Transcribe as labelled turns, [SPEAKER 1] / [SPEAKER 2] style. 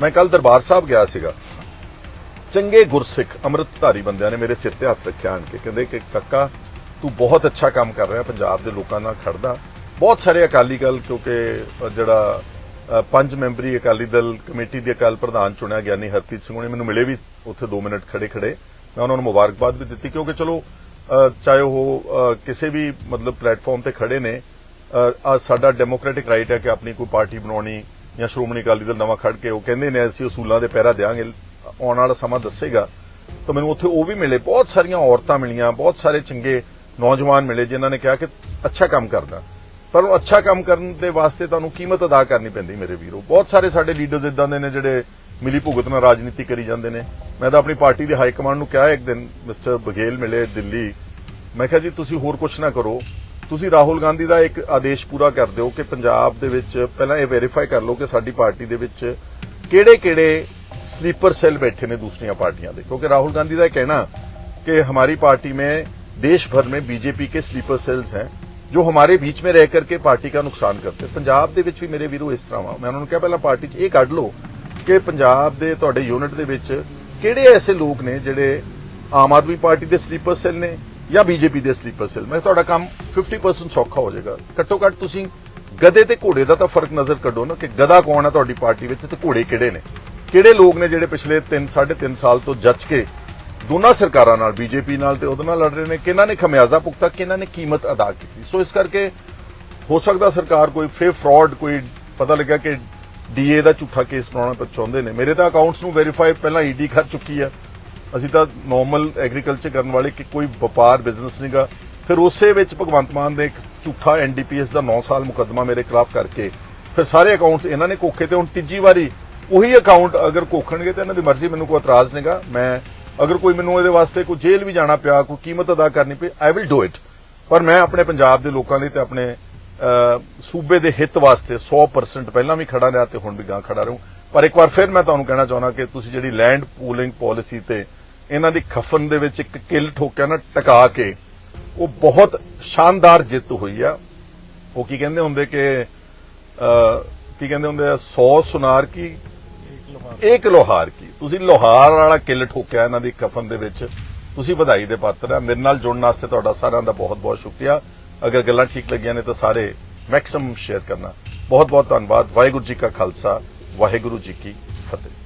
[SPEAKER 1] ਮੈਂ ਕੱਲ ਦਰਬਾਰ ਸਾਹਿਬ ਗਿਆ ਸੀਗਾ। ਚੰਗੇ ਗੁਰਸਿੱਖ ਅੰਮ੍ਰਿਤਧਾਰੀ ਬੰਦਿਆਂ ਨੇ ਮੇਰੇ ਸਿਰ ਤੇ ਹੱਥ ਰੱਖਿਆ ਆਣ ਕੇ। ਕਹਿੰਦੇ ਕਿ ਕਾਕਾ, ਤੂੰ ਬਹੁਤ ਅੱਛਾ ਕੰਮ ਕਰ ਰਿਹਾ, ਪੰਜਾਬ ਦੇ ਲੋਕਾਂ ਨਾਲ ਖੜਦਾ। ਬਹੁਤ ਸਾਰੇ ਅਕਾਲੀ ਦਲ, ਕਿਉਂਕਿ ਜਿਹੜਾ ਪੰਜ ਮੈਂਬਰੀ ਅਕਾਲੀ ਦਲ ਕਮੇਟੀ ਦੇ ਅਕਾਲ ਪ੍ਰਧਾਨ ਚੁਣਿਆ ਗਿਆਨੀ ਹਰਪ੍ਰੀਤ ਸਿੰਘ ਉਹਨੇ ਮੈਨੂੰ ਮਿਲੇ ਵੀ ਉੱਥੇ 2 ਮਿੰਟ ਖੜੇ ਖੜੇ। ਮੈਂ ਉਹਨਾਂ ਨੂੰ ਮੁਬਾਰਕਬਾਦ ਵੀ ਦਿੱਤੀ, ਕਿਉਂਕਿ ਚਲੋ ਚਾਹੇ ਉਹ ਕਿਸੇ ਵੀ ਮਤਲਬ ਪਲੇਟਫਾਰਮ ਤੇ ਖੜੇ ਨੇ ਸਾਡਾ ਡੈਮੋਕ੍ਰੈਟਿਕ ਰਾਈਟ ਹੈ ਕਿ ਆਪਣੀ ਕੋਈ ਪਾਰਟੀ ਬਣਾਉਣੀ ਜਾਂ ਸ਼੍ਰੋਮਣੀ ਅਕਾਲੀ ਦਲ ਨਵਾਂ ਖੜ ਕੇ ਉਹ ਕਹਿੰਦੇ ਨੇ, ਅਸੀਂ ਅਸੂਲਾਂ ਦੇ ਪਹਿਰਾ ਦੇਾਂਗੇ ਆਉਣ ਵਾਲਾ ਸਮਾਂ ਦੱਸੇਗਾ। ਤਾਂ ਮੈਨੂੰ ਉੱਥੇ ਉਹ ਵੀ ਮਿਲੇ, ਬਹੁਤ ਸਾਰੀਆਂ ਔਰਤਾਂ ਮਿਲੀਆਂ, ਬਹੁਤ ਸਾਰੇ ਚੰਗੇ ਨੌਜਵਾਨ ਮਿਲੇ ਜਿਨ੍ਹਾਂ ਨੇ ਕਿਹਾ ਕਿ ਅੱਛਾ ਕੰਮ ਕਰਦਾ। ਪਰ ਉਹ ਅੱਛਾ ਕੰਮ ਕਰਨ ਦੇ ਵਾਸਤੇ ਤੁਹਾਨੂੰ ਕੀਮਤ ਅਦਾ ਕਰਨੀ ਪੈਂਦੀ ਮੇਰੇ ਵੀਰੋ। ਬਹੁਤ ਸਾਰੇ ਸਾਡੇ ਲੀਡਰਸ ਇਦਾਂ ਦੇ ਨੇ ਜਿਹੜੇ ਮਿਲੀ ਭੁਗਤ ਨਾਲ ਰਾਜਨੀਤੀ ਕਰੀ ਜਾਂਦੇ ਨੇ। ਮੈਂ ਤਾਂ ਆਪਣੀ ਪਾਰਟੀ ਦੇ ਹਾਈ ਕਮਾਂਡ ਨੂੰ ਕਿਹਾ ਇੱਕ ਦਿਨ, ਮਿਸਟਰ ਬਘੇਲ ਮਿਲੇ ਦਿੱਲੀ। ਮੈਂ ਕਿਹਾ ਜੀ, ਤੁਸੀਂ ਹੋਰ ਕੁਝ ਨਾ ਕਰੋ। ਤੁਸੀਂ ਰਾਹੁਲ ਗਾਂਧੀ ਦਾ ਇੱਕ ਆਦੇਸ਼ ਪੂਰਾ ਕਰ ਦਿਓ ਕਿ ਪੰਜਾਬ ਦੇ ਵਿੱਚ ਪਹਿਲਾਂ ਇਹ ਵੈਰੀਫਾਈ ਕਰ ਲਓ ਕਿ ਸਾਡੀ ਪਾਰਟੀ ਦੇ ਵਿੱਚ ਕਿਹੜੇ-ਕਿਹੜੇ स्लीपर सेल बैठे ने दूसरी पार्टियां दे क्योंकि राहुल गांधी का कहना कि हमारी पार्टी में देश भर में बीजेपी के स्लीपर सेल्स हैं जो हमारे बीच में रह करके पार्टी का नुकसान करते हैं ਪੰਜਾਬ ਦੇ ਵਿੱਚ ਵੀ ਮੇਰੇ ਵੀਰੋ ਇਸ ਤਰ੍ਹਾਂ ਵਾ ਮੈਂ ਉਹਨਾਂ ਨੂੰ ਕਿਹਾ ਪਹਿਲਾਂ ਪਾਰਟੀ 'ਚ ਇਹ ਕੱਢ ਲਓ ਕਿ ਪੰਜਾਬ ਦੇ ਤੁਹਾਡੇ ਯੂਨਿਟ ਦੇ ਵਿੱਚ ਕਿਹੜੇ ਐਸੇ ਲੋਕ ਨੇ ਜਿਹੜੇ ਆਮ ਆਦਮੀ ਪਾਰਟੀ ਦੇ ਸਲੀਪਰ ਸੈੱਲ ਨੇ ਜਾਂ ਬੀਜੇਪੀ ਦੇ ਸਲੀਪਰ ਸੈੱਲ ਮੈਂ ਕਿਹਾ ਤੁਹਾਡਾ ਕੰਮ 50% ਸੌਖਾ ਹੋ ਜਾਏਗਾ। ਘੱਟੋ ਘੱਟ ਤੁਸੀਂ ਗਧੇ ਤੇ ਘੋੜੇ ਦਾ ਤਾਂ ਫ਼ਰਕ ਨਜ਼ਰ ਕੱਢੋ ਨਾ ਕਿ ਗਦਾ ਕੌਣ ਹੈ ਤੁਹਾਡੀ ਪਾਰਟੀ ਵਿੱਚ ਤੇ ਘੋੜੇ ਕਿਹੜੇ ਨੇ। ਕਿਹੜੇ ਲੋਕ ਨੇ ਜਿਹੜੇ ਪਿਛਲੇ 3 3.5 ਸਾਲ ਤੋਂ ਜੱਜ ਕੇ ਦੋਨਾਂ ਸਰਕਾਰਾਂ ਨਾਲ ਬੀਜੇਪੀ ਨਾਲ ਤੇ ਉਹਦੇ ਨਾਲ ਲੜ ਰਹੇ ਨੇ। ਕਿਹਨਾਂ ਨੇ ਖਮਿਆਜ਼ਾ ਭੁਗਤਾ, ਕਿਹਨਾਂ ਨੇ ਕੀਮਤ ਅਦਾ ਕੀਤੀ। ਸੋ ਇਸ ਕਰਕੇ ਹੋ ਸਕਦਾ ਸਰਕਾਰ ਕੋਈ ਫੇ ਫਰਾਡ ਕੋਈ ਪਤਾ ਲੱਗਾ ਕਿ ਡੀਏ ਦਾ ਝੂਠਾ ਕੇਸ ਬਣਾਉਣਾ ਚਾਹੁੰਦੇ ਨੇ। ਮੇਰੇ ਤਾਂ ਅਕਾਊਂਟਸ ਨੂੰ ਵੈਰੀਫਾਈ ਪਹਿਲਾਂ ਈਡੀ ਕਰ ਚੁੱਕੀ ਹੈ ਅਸੀਂ ਤਾਂ ਨਾਰਮਲ ਐਗਰੀਕਲਚਰ ਕਰਨ ਵਾਲੇ ਕਿ ਕੋਈ ਵਪਾਰ ਬਿਜ਼ਨਸ ਨਹੀਂਗਾ ਫਿਰ ਉਸੇ ਵਿੱਚ ਭਗਵੰਤ ਮਾਨ ਦੇ ਇੱਕ ਝੂਠਾ ਐਨਡੀਪੀਐਸ ਦਾ 9 ਸਾਲ ਮੁਕੱਦਮਾ ਮੇਰੇ ਖਿਲਾਫ ਕਰਕੇ, ਫਿਰ ਸਾਰੇ ਅਕਾਊਂਟਸ ਇਹਨਾਂ ਨੇ ਕੋਖੇ ਤੇ, ਹੁਣ ਤੀਜੀ ਵਾਰੀ ਉਹੀ ਅਕਾਊਂਟ ਅਗਰ ਕੋਖਣਗੇ ਤਾਂ ਇਹਨਾਂ ਦੀ ਮਰਜ਼ੀ, ਮੈਨੂੰ ਕੋਈ ਇਤਰਾਜ਼ ਨਹੀਂਗਾ ਮੈਂ ਅਗਰ ਕੋਈ ਮੈਨੂੰ ਇਹਦੇ ਵਾਸਤੇ ਕੋਈ ਜੇਲ੍ਹ ਵੀ ਜਾਣਾ ਪਿਆ, ਕੋਈ ਕੀਮਤ ਅਦਾ ਕਰਨੀ ਪਈ ਆਈ ਵਿਲ ਡੂ ਇਟ ਪਰ ਮੈਂ ਆਪਣੇ ਪੰਜਾਬ ਦੇ ਲੋਕਾਂ ਲਈ ਤੇ ਆਪਣੇ ਸੂਬੇ ਦੇ ਹਿੱਤ ਵਾਸਤੇ 100% ਪਹਿਲਾਂ ਵੀ ਖੜਾ ਰਿਹਾ ਤੇ ਹੁਣ ਵੀ ਗਾਂ ਖੜਾ ਰਹੂੰ। ਪਰ ਇੱਕ ਵਾਰ ਫਿਰ ਮੈਂ ਤੁਹਾਨੂੰ ਕਹਿਣਾ ਚਾਹੁੰਦਾ ਕਿ ਤੁਸੀਂ ਜਿਹੜੀ ਲੈਂਡ ਪੂਲਿੰਗ ਪਾਲਿਸੀ ਤੇ ਇਹਨਾਂ ਦੀ ਖਫਨ ਦੇ ਵਿੱਚ ਇੱਕ ਕਿੱਲ ਠੋਕਿਆ ਨਾ ਟਕਾ ਕੇ, ਉਹ ਬਹੁਤ ਸ਼ਾਨਦਾਰ ਜਿੱਤ ਹੋਈ ਆ। ਉਹ ਕੀ ਕਹਿੰਦੇ ਹੁੰਦੇ ਕਿ ਕੀ ਕਹਿੰਦੇ ਹੁੰਦੇ ਆ 100 ਸੁਨਾਰ ਕੀ? ਇੱਕ ਲੋਹਾਰ ਕੀ? ਤੁਸੀਂ ਲੋਹਾਰ ਵਾਲਾ ਕਿੱਲ ਠੋਕਿਆ ਇਹਨਾਂ ਦੀ ਕਫਨ ਦੇ ਵਿੱਚ। ਤੁਸੀਂ ਵਧਾਈ ਦੇ ਪਾਤਰ ਆ। ਮੇਰੇ ਨਾਲ ਜੁੜਨ ਵਾਸਤੇ ਤੁਹਾਡਾ ਸਾਰਿਆਂ ਦਾ ਬਹੁਤ ਬਹੁਤ ਸ਼ੁਕਰੀਆ। ਅਗਰ ਗੱਲਾਂ ਠੀਕ ਲੱਗੀਆਂ ਨੇ ਤਾਂ ਸਾਰੇ ਮੈਕਸਿਮਮ ਸ਼ੇਅਰ ਕਰਨਾ। ਬਹੁਤ ਬਹੁਤ ਧੰਨਵਾਦ। ਵਾਹਿਗੁਰੂ ਜੀ ਕਾ ਖਾਲਸਾ, ਵਾਹਿਗੁਰੂ ਜੀ ਕੀ ਫਤਿਹ।